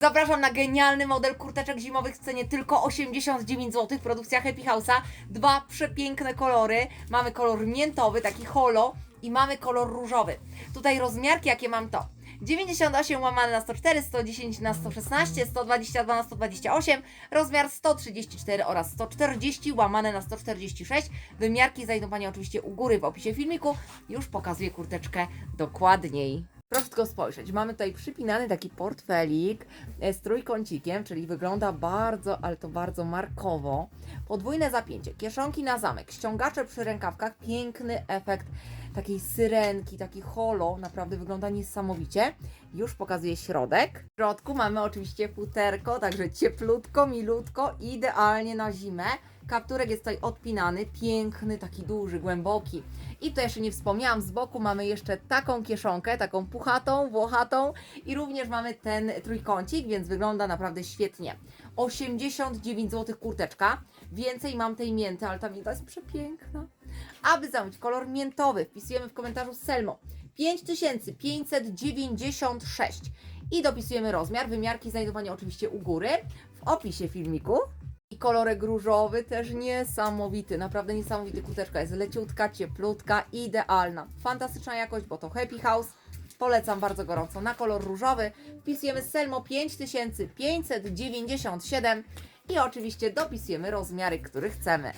Zapraszam na genialny model kurteczek zimowych w cenie tylko 89 zł. Produkcja Happy House'a. Dwa przepiękne kolory. Mamy kolor miętowy, taki holo i mamy kolor różowy. Tutaj rozmiarki jakie mam to. 98 łamane na 104, 110 na 116, 122 na 128, rozmiar 134 oraz 140 łamane na 146. Wymiarki znajdą Panie oczywiście u góry w opisie filmiku. Już pokazuję kurteczkę dokładniej. Proszę spojrzeć. Mamy tutaj przypinany taki portfelik e, z trójkącikiem, czyli wygląda bardzo, ale to bardzo markowo. Podwójne zapięcie, kieszonki na zamek, ściągacze przy rękawkach, piękny efekt takiej syrenki, taki holo, naprawdę wygląda niesamowicie. Już pokazuję środek. W środku mamy oczywiście futerko, także cieplutko, milutko, idealnie na zimę. Kapturek jest tutaj odpinany, piękny, taki duży, głęboki. I to jeszcze nie wspomniałam, z boku mamy jeszcze taką kieszonkę, taką puchatą, włochatą i również mamy ten trójkącik, więc wygląda naprawdę świetnie. 89 zł kurteczka, więcej mam tej mięty, ale ta mięta jest przepiękna. Aby zamówić kolor miętowy, wpisujemy w komentarzu Selmo 5596 i dopisujemy rozmiar. Wymiarki znajdowanie oczywiście u góry w opisie filmiku. I kolorek różowy też niesamowity, naprawdę niesamowity kurteczka. Jest leciutka, cieplutka, idealna. Fantastyczna jakość, bo to Happy House. Polecam bardzo gorąco na kolor różowy. Wpisujemy Selmo 5597 i oczywiście dopisujemy rozmiary, które chcemy.